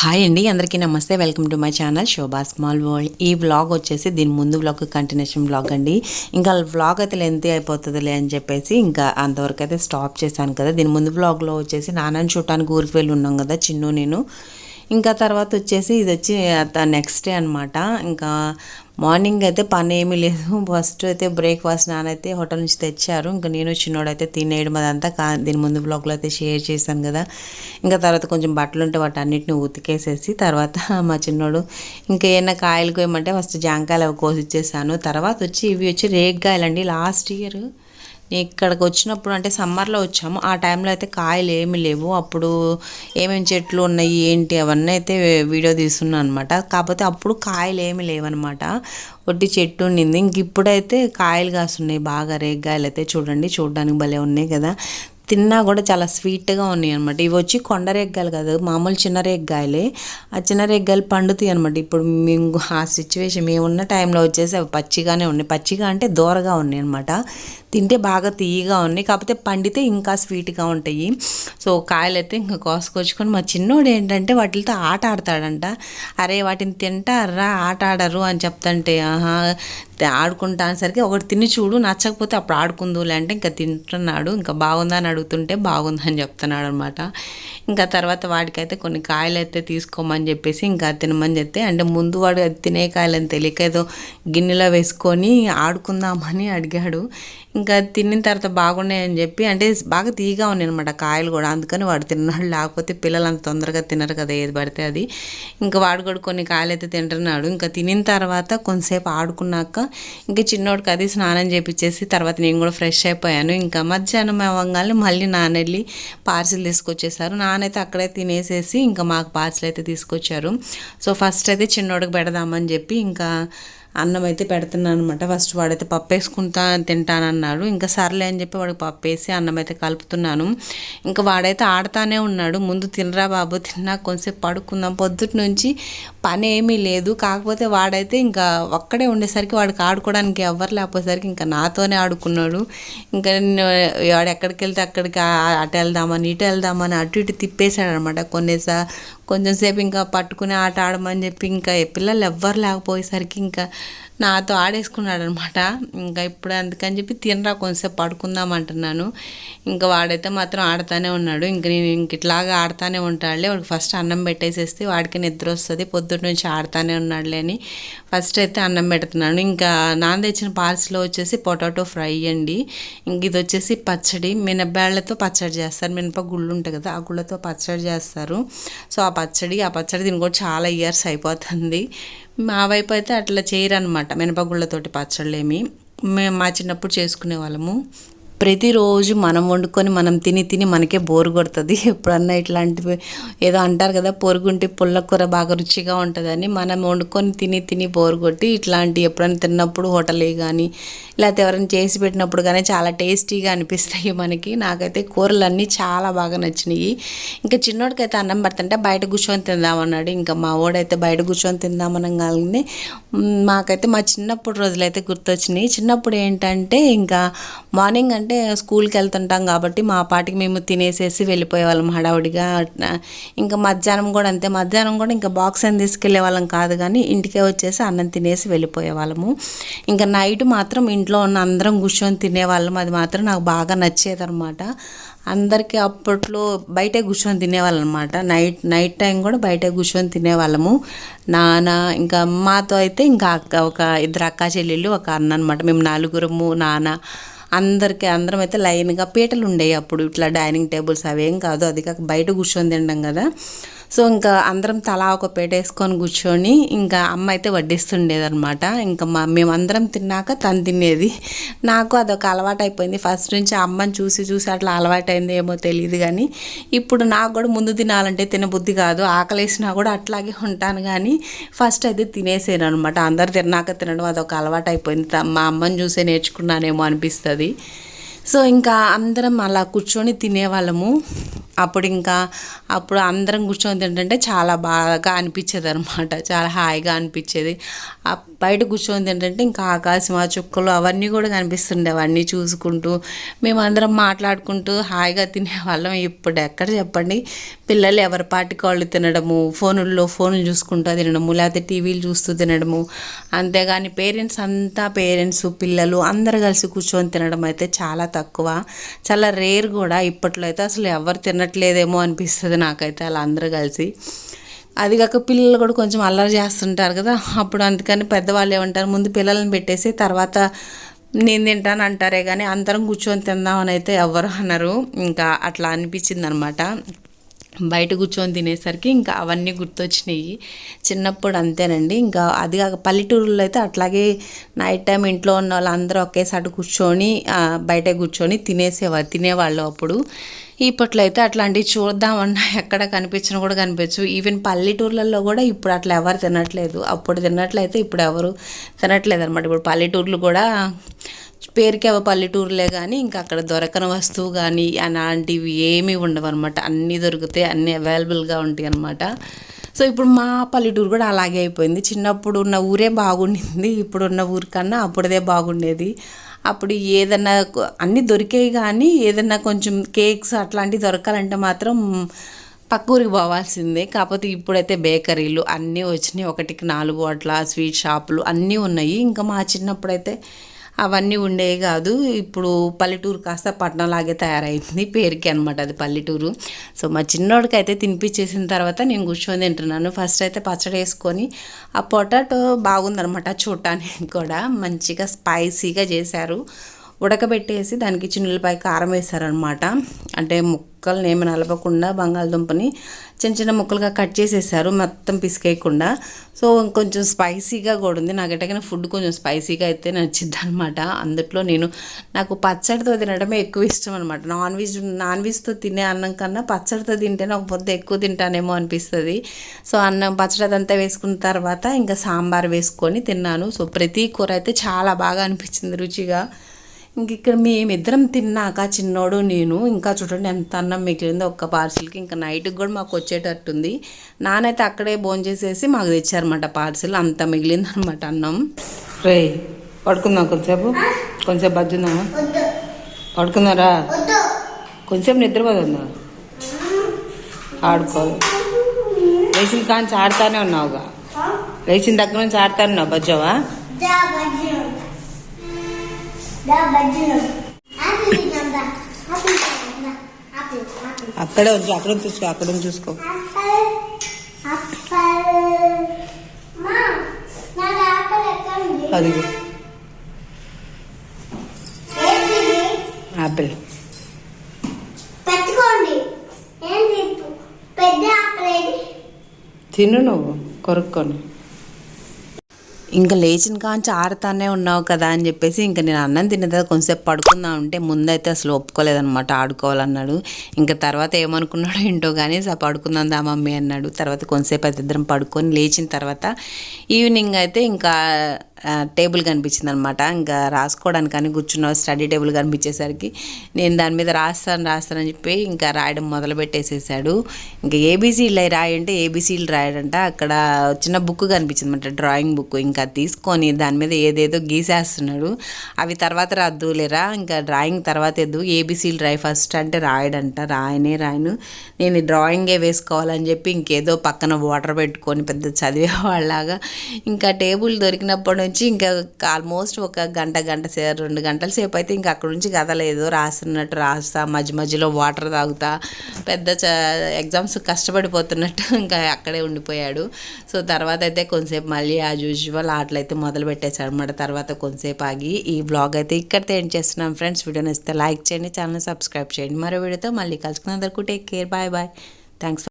Hi అండి అందరికీ నమస్తే. Welcome to my channel Shobha small world ఈ వ్లాగ్ వచ్చేసి దీని ముందు వ్లాగ్ కంటిన్యూషన్ వ్లాగ్ అండి. ఇంకా వ్లాగ్ అయితే లెంత్ అయిపోతుందిలే అని చెప్పేసి ఇంకా అంతవరకు అయితే స్టాప్ చేశాను కదా. దీని ముందు వ్లాగ్లో వచ్చేసి నాన్నని చూడటానికి ఊరికి వెళ్ళి ఉన్నాం కదా చిన్ను నేను. ఇంకా తర్వాత వచ్చేసి ఇది వచ్చి నెక్స్ట్ డే అనమాట ఇంకా మార్నింగ్ అయితే పని ఏమీ లేదు. ఫస్ట్ అయితే బ్రేక్ఫాస్ట్ నానైతే హోటల్ నుంచి తెచ్చారు. ఇంకా నేను చిన్నోడైతే తినేయడం అదంతా కా దీని ముందు బ్లాగ్లో అయితే షేర్ చేశాను కదా. ఇంకా తర్వాత కొంచెం బట్టలు ఉంటే వాటి అన్నిటిని ఉతికేసేసి తర్వాత మా చిన్నోడు ఇంకా ఏమైనా కాయలు కోయమంటే ఫస్ట్ జాంకాయలు అవి కోసి ఇచ్చేసాను. తర్వాత వచ్చి ఇవి వచ్చి రేగ్గాయలండి. లాస్ట్ ఇయర్ ఇక్కడికి వచ్చినప్పుడు అంటే సమ్మర్లో వచ్చాము. ఆ టైంలో అయితే కాయలు ఏమి లేవు. అప్పుడు ఏమేమి చెట్లు ఉన్నాయి ఏంటి అవన్నీ అయితే వీడియో తీస్తున్నాను అనమాట కాకపోతే అప్పుడు కాయలు ఏమి లేవన్నమాట. ఒట్టి చెట్టు ఉండింది. ఇంక ఇప్పుడైతే కాయలు కాస్తున్నాయి. బాగా రేగ్గాయలు అయితే చూడండి. చూడడానికి భలే ఉన్నాయి కదా. తిన్నా కూడా చాలా స్వీట్గా ఉన్నాయి అనమాట ఇవి వచ్చి కొండ రేగ్గాయలు కాదు మామూలు చిన్న రేగ్గాయలే. ఆ చిన్న రేగ్గాయలు పండుతాయి అనమాట ఇప్పుడు మేము ఆ సిచ్యువేషన్ మేము ఉన్న టైంలో వచ్చేసి అవి పచ్చిగానే ఉన్నాయి. పచ్చిగా అంటే దూరగా ఉన్నాయి అనమాట తింటే బాగా తీయగా ఉన్నాయి. కాకపోతే పండితే ఇంకా స్వీట్గా ఉంటాయి. సో కాయలు అయితే ఇంకా కోసుకొచ్చుకొని మా చిన్నోడు ఏంటంటే వాటితో ఆట ఆడతాడంట. అరే వాటిని తింటారా? ఆట ఆడరు? అని చెప్తుంటే ఆహా ఆడుకుంటానేసరికి ఒకటి తిని చూడు నచ్చకపోతే అప్పుడు ఆడుకుందులే అంటే ఇంకా తింటున్నాడు ఇంకా బాగుందని అడుగుతుంటే బాగుందని చెప్తున్నాడు అనమాట ఇంకా తర్వాత వాడికైతే కొన్ని కాయలు అయితే తీసుకోమని చెప్పేసి ఇంకా తినమని చెప్తే అంటే ముందు వాడు తినే కాయలని తెలియక ఏదో గిన్నెలో వేసుకొని ఆడుకుందామని అడిగాడు. ఇంకా తిన్న తర్వాత బాగున్నాయని చెప్పి అంటే బాగా తీగా ఉన్నాయి అనమాట కాయలు కూడా అందుకని వాడు తిన్నాడు. లేకపోతే పిల్లలు అంత తొందరగా తినరు కదా ఏది పడితే అది. ఇంకా వాడు కూడా కొన్ని కాయలు అయితే తింటున్నాడు. ఇంకా తినిన తర్వాత కొంతసేపు ఆడుకున్నాక ఇంకా చిన్నోడికి అది స్నానం చేపించేసి తర్వాత నేను కూడా ఫ్రెష్ అయిపోయాను. ఇంకా మధ్యాహ్నం అవ్వగానే మళ్ళీ నాన్న వెళ్ళి పార్సిల్ తీసుకొచ్చేసారు. నానైతే అక్కడే తినేసేసి ఇంకా మాకు పార్సిల్ అయితే తీసుకొచ్చారు. సో ఫస్ట్ అయితే చిన్నోడికి పెడదామని చెప్పి ఇంకా అన్నం అయితే పెడుతున్నాను అనమాట ఫస్ట్ వాడైతే పప్పు వేసుకుంటా తింటానన్నాడు. ఇంకా సర్లే అని చెప్పి వాడికి పప్పు వేసి అన్నం అయితే కలుపుతున్నాను. ఇంకా వాడైతే ఆడుతానే ఉన్నాడు. ముందు తినరా బాబు తిన్నా కొంచెంసేపు పడుకుందాం. పొద్దుటి నుంచి పని ఏమీ లేదు. కాకపోతే వాడైతే ఇంకా ఒక్కడే ఉండేసరికి వాడికి ఆడుకోవడానికి ఎవరు లేకపోయేసరికి ఇంకా నాతోనే ఆడుకున్నాడు. ఇంకా వాడు ఎక్కడికి వెళ్తే అక్కడికి అటు వెళ్దామని ఇటు వెళ్దామని అటు ఇటు తిప్పేశాడు అనమాట కొన్నిసా కొంచెంసేపు ఇంకా పట్టుకుని ఆట ఆడమని చెప్పి ఇంకా పిల్లలు ఎవ్వరు లేకపోయేసరికి ఇంకా నాతో ఆడేసుకున్నాడు అనమాట ఇంకా ఇప్పుడు అందుకని చెప్పి తినరా కొంచెంసేపు పడుకుందాం అంటున్నాను. ఇంకా వాడైతే మాత్రం ఆడుతూనే ఉన్నాడు. ఇంక నేను ఇంక ఇట్లాగా ఆడుతూనే ఉంటాడులే. వాడికి ఫస్ట్ అన్నం పెట్టేసేస్తే వాడికి నిద్ర వస్తుంది. పొద్దున్న నుంచి ఆడుతూనే ఉన్నాడులే అని ఫస్ట్ అయితే అన్నం పెడుతున్నాను. ఇంకా నాన్న తెచ్చిన పార్సిలో వచ్చేసి పొటాటో ఫ్రై అండి. ఇంక ఇది వచ్చేసి పచ్చడి. మినబ్యాళ్ళతో పచ్చడి చేస్తారు. మినప గుళ్ళు ఉంటాయి కదా ఆ గుళ్ళతో పచ్చడి చేస్తారు. సో ఆ పచ్చడి ఆ పచ్చడి దీని కూడా చాలా ఇయర్స్ అయిపోతుంది. మా వైపు అయితే అట్లా చేయరనమాట మినపగుళ్ళతోటి పచ్చళ్ళేమి. మేము మా చిన్నప్పుడు చేసుకునే వాళ్ళము. ప్రతిరోజు మనం వండుకొని మనం తిని తిని మనకే బోరు కొడుతుంది. ఎప్పుడన్నా ఇట్లాంటివి ఏదో అంటారు కదా పొరుగుంటే పుల్లకూర బాగా రుచిగా ఉంటుందని మనం వండుకొని తిని తిని బోరు కొట్టి ఇట్లాంటి ఎప్పుడైనా తిన్నప్పుడు హోటలే కానీ లేకపోతే ఎవరైనా చేసి పెట్టినప్పుడు కానీ చాలా టేస్టీగా అనిపిస్తాయి మనకి. నాకైతే కూరలు అన్నీ చాలా బాగా నచ్చినాయి. ఇంకా చిన్నోడికైతే అన్నం పడుతుంటే బయట కూర్చొని తిందామన్నాడు. ఇంకా మా ఓడైతే బయట కూర్చొని తిందామనగానే మాకైతే మా చిన్నప్పుడు రోజులైతే గుర్తొచ్చినాయి. చిన్నప్పుడు ఏంటంటే ఇంకా మార్నింగ్ అంటే స్కూల్కి వెళ్తుంటాం కాబట్టి మా పాటికి మేము తినేసేసి వెళ్ళిపోయేవాళ్ళం హడావుడిగా. ఇంకా మధ్యాహ్నం కూడా అంతే. మధ్యాహ్నం కూడా ఇంకా బాక్స్ అని తీసుకెళ్ళే వాళ్ళం కాదు కానీ ఇంటికే వచ్చేసి అన్నం తినేసి వెళ్ళిపోయే వాళ్ళము ఇంకా నైట్ మాత్రం ఇంట్లో ఉన్న అందరం కూర్చొని తినేవాళ్ళం. అది మాత్రం నాకు బాగా నచ్చేదన్నమాట. అందరికీ అప్పట్లో బయటే కూర్చొని తినేవాళ్ళం అనమాట నైట్ నైట్ టైం కూడా బయటే కూర్చొని తినేవాళ్ళము. నాన్న ఇంకా మాతో అయితే ఇంకా అక్క ఒక ఇద్దరు అక్క చెల్లెళ్ళు ఒక అన్న అనమాట మేము నలుగురము నాన్న అందరికీ అందరం అయితే లైన్గా పీటలు ఉండేవి అప్పుడు. ఇట్లా డైనింగ్ టేబుల్స్ అవేం కాదు. అది కాక బయట కూర్చొని తినడం కదా. సో ఇంకా అందరం తలా ఒక పేట వేసుకొని కూర్చొని ఇంకా అమ్మ అయితే వడ్డిస్తుండేదనమాట ఇంకా మా మేమందరం తిన్నాక తను తినేది. నాకు అదొక అలవాటు అయిపోయింది. ఫస్ట్ నుంచి అమ్మని చూసి చూసి అట్లా అలవాటైంది ఏమో తెలియదు కానీ ఇప్పుడు నాకు కూడా ముందు తినాలంటే తినబుద్ధి కాదు. ఆకలేసినా కూడా అట్లాగే ఉంటాను కానీ ఫస్ట్ అయితే తినేసాను అనమాట అందరు తిన్నాక తినడం అదొక అలవాటు అయిపోయింది మా అమ్మని చూసే నేర్చుకున్నానేమో అనిపిస్తుంది. సో ఇంకా అందరం అలా కూర్చొని తినేవాళ్ళము. అప్పుడు ఇంకా అప్పుడు అందరం కూర్చొని తింటుంటే చాలా బాగా అనిపించేది అనమాట చాలా హాయిగా అనిపించేది. బయట కూర్చొని తింటుంటే ఇంకా ఆకాశం ఆ చుక్కలు అవన్నీ కూడా కనిపిస్తుండే అవన్నీ చూసుకుంటూ. మేమందరం మాట్లాడుకుంటూ హాయిగా తినేవాళ్ళం. ఇప్పుడు ఎక్కడ చెప్పండి? పిల్లలు ఎవరి పాటికి వాళ్ళు తినడము ఫోనుల్లో ఫోన్లు చూసుకుంటూ తినడము లేకపోతే టీవీలు చూస్తూ తినడము. అంతేగాని పేరెంట్స్ అంతా పేరెంట్స్ పిల్లలు అందరు కలిసి కూర్చొని తినడం అయితే చాలా తక్కువ. చాలా రేర్ కూడా ఇప్పట్లో అయితే అసలు ఎవరు తినట్లేదేమో అనిపిస్తుంది నాకైతే అలా అందరూ కలిసి. అది కాక పిల్లలు కూడా కొంచెం అల్లరి చేస్తుంటారు కదా అప్పుడు అందుకని పెద్దవాళ్ళు ఏమంటారు ముందు పిల్లల్ని పెట్టేసి తర్వాత నేను తింటాను అంటారే కానీ అందరం కూర్చొని తిందామని అయితే ఎవరు అన్నారు ఇంకా అట్లా అనిపించింది అనమాట బయట కూర్చొని తినేసరికి ఇంకా అవన్నీ గుర్తొచ్చినాయి. చిన్నప్పుడు అంతేనండి. ఇంకా అది కాక పల్లెటూరులో అయితే అట్లాగే నైట్ టైం ఇంట్లో ఉన్న వాళ్ళందరూ ఒకేసారి కూర్చొని బయట కూర్చొని తినేసేవారు తినేవాళ్ళు అప్పుడు. ఇప్పట్లో అయితే అట్లాంటివి చూద్దామన్నా ఎక్కడ కనిపించినా కూడా కనిపించు ఈవెన్ పల్లెటూర్లలో కూడా ఇప్పుడు అట్లా ఎవరు తినట్లేదు. అప్పుడు తిన్నట్లయితే ఇప్పుడు ఎవరు తినట్లేదు అనమాట ఇప్పుడు పల్లెటూర్లు కూడా పేరుకి అవ పల్లెటూరులే కానీ ఇంకా అక్కడ దొరకని వస్తువు కానీ అలాంటివి ఏమీ ఉండవు అనమాట అన్నీ దొరుకుతాయి అన్నీ అవైలబుల్గా ఉంటాయి అనమాట సో ఇప్పుడు మా పల్లెటూరు కూడా అలాగే అయిపోయింది. చిన్నప్పుడు ఉన్న ఊరే బాగుండింది ఇప్పుడున్న ఊరి కన్నా అప్పుడదే బాగుండేది. అప్పుడు ఏదన్నా అన్నీ దొరికేవి కానీ ఏదన్నా కొంచెం కేక్స్ అట్లాంటివి దొరకాలంటే మాత్రం పక్క ఊరికి పోవాల్సిందే. కాకపోతే ఇప్పుడైతే బేకరీలు అన్నీ వచ్చినాయి. ఒకటికి నాలుగు అట్లా స్వీట్ షాపులు అన్నీ ఉన్నాయి. ఇంకా మా చిన్నప్పుడైతే అవన్నీ ఉండేవి కాదు. ఇప్పుడు పల్లెటూరు కాస్త పట్టణంలాగే తయారైంది పేరుకి అనమాట అది పల్లెటూరు. సో మా చిన్నోడికి అయితే తినిపించేసిన తర్వాత నేను కూర్చొని తింటున్నాను. ఫస్ట్ అయితే పచ్చడి వేసుకొని ఆ పొటాటో బాగుందనమాట చూడటానికి కూడా. మంచిగా స్పైసీగా చేశారు. ఉడకబెట్టేసి దానికి చిన్నులపై కారం వేశారనమాట అంటే ముక్కల్ని ఏమి నలపకుండా బంగాళదుంపని చిన్న చిన్న ముక్కలుగా కట్ చేసేసారు మొత్తం పిసికేయకుండా. సో కొంచెం స్పైసీగా కూడా ఉంది. నాకు ఎట్టకైనా ఫుడ్ కొంచెం స్పైసీగా అయితే నచ్చింది అనమాట అందుట్లో నేను నాకు పచ్చడితో తినడమే ఎక్కువ ఇష్టం అనమాట నాన్ వెజ్ నాన్ వెజ్తో తినే అన్నం కన్నా పచ్చడితో తింటేనే ఒక పొద్దు ఎక్కువ తింటానేమో అనిపిస్తుంది. సో అన్నం పచ్చడి అదంతా వేసుకున్న తర్వాత ఇంకా సాంబార్ వేసుకొని తిన్నాను. సో ప్రతి కూర అయితే చాలా బాగా అనిపించింది రుచిగా. ఇంక ఇక్కడ మేమిద్దరం తిన్నాక చిన్నోడు నేను ఇంకా చూడండి ఎంత అన్నం మిగిలిందో ఒక్క పార్సిల్కి ఇంకా నైట్కి కూడా మాకు వచ్చేటట్టుంది. నానైతే అక్కడే భోజనం చేసేసి మాకు తెచ్చారన్నమాట పార్సిల్ అంత మిగిలిందనమాట అన్నం. రే పడుకుందాం కొంచెంసేపు కొంచెంసేపు బజ్జుందామా పడుకున్నారా? కొంచెంసేపు నిద్రపోతుందా ఆడుకో లేచిన కాంచి ఆడుతానే ఉన్నావుగా. లేచిన దగ్గర నుంచి ఆడుతానే ఉన్నావు బజ్జావా? అక్కడే ఉంచు అక్కడ చూసుకో అక్కడ చూసుకో. నాకు ఆపిల్. తిను నువ్వు కొరుక్కొని. ఇంకా లేచిన కాంచి ఆడుతానే ఉన్నావు కదా అని చెప్పేసి ఇంకా నేను అన్నం తిన్న తర్వాత కొంచెంసేపు పడుకుందాం అంటే ముందైతే అసలు ఒప్పుకోలేదనమాట ఆడుకోవాలన్నాడు. ఇంకా తర్వాత ఏమనుకున్నాడో ఏంటో కానీ సా పడుకుందాం దా మమ్మీ అన్నాడు. తర్వాత కొంచెంసేపు అయితే ఇద్దరం పడుకొని లేచిన తర్వాత ఈవినింగ్ అయితే ఇంకా టేబుల్ కనిపించింది అనమాట ఇంకా రాసుకోవడానికి కానీ కూర్చున్న. స్టడీ టేబుల్ కనిపించేసరికి నేను దాని మీద రాస్తాను రాస్తానని చెప్పి ఇంకా రాయడం మొదలు పెట్టేసేసాడు. ఇంకా ఏబీసీలు రాయంటే ఏబీసీలు రాయడంట. అక్కడ చిన్న బుక్ కనిపించింది అనమాట డ్రాయింగ్ బుక్. ఇంకా తీసుకొని దాని మీద ఏదేదో గీసేస్తున్నాడు. అవి తర్వాత రాద్దులేరా ఇంకా డ్రాయింగ్ తర్వాత ఎద్దు ఏబీసీలు రాయి ఫస్ట్ అంటే రాయడంట. రాయనే రాయను. నేను డ్రాయింగే వేసుకోవాలని చెప్పి ఇంకేదో పక్కన వాటర్ పెట్టుకొని పెద్ద చదివేవాళ్ళలాగా ఇంకా టేబుల్ దొరికినప్పటి నుంచి ఇంకా ఆల్మోస్ట్ ఒక గంట గంట రెండు గంటల సేపు అయితే ఇంకా అక్కడ నుంచి కదలేదు రాస్తున్నట్టు రాస్తా మధ్య మధ్యలో వాటర్ తాగుతా పెద్ద ఎగ్జామ్స్ కష్టపడిపోతున్నట్టు ఇంకా అక్కడే ఉండిపోయాడు. సో తర్వాత అయితే కొంతసేపు మళ్ళీ యాజ్ యూజువల్ ఆటలు అయితే మొదలు పెట్టేశాడు అనమాట తర్వాత కొంతసేపు ఆగి ఈ బ్లాగ్ అయితే ఇక్కడితో ఎండ్ చేస్తున్నాం ఫ్రెండ్స్ వీడియో నచ్చితే లైక్ చేయండి ఛానల్ సబ్స్క్రైబ్ చేయండి. మరో వీడియోతో మళ్ళీ కలుసుకున్నందుకు take care bye bye thanks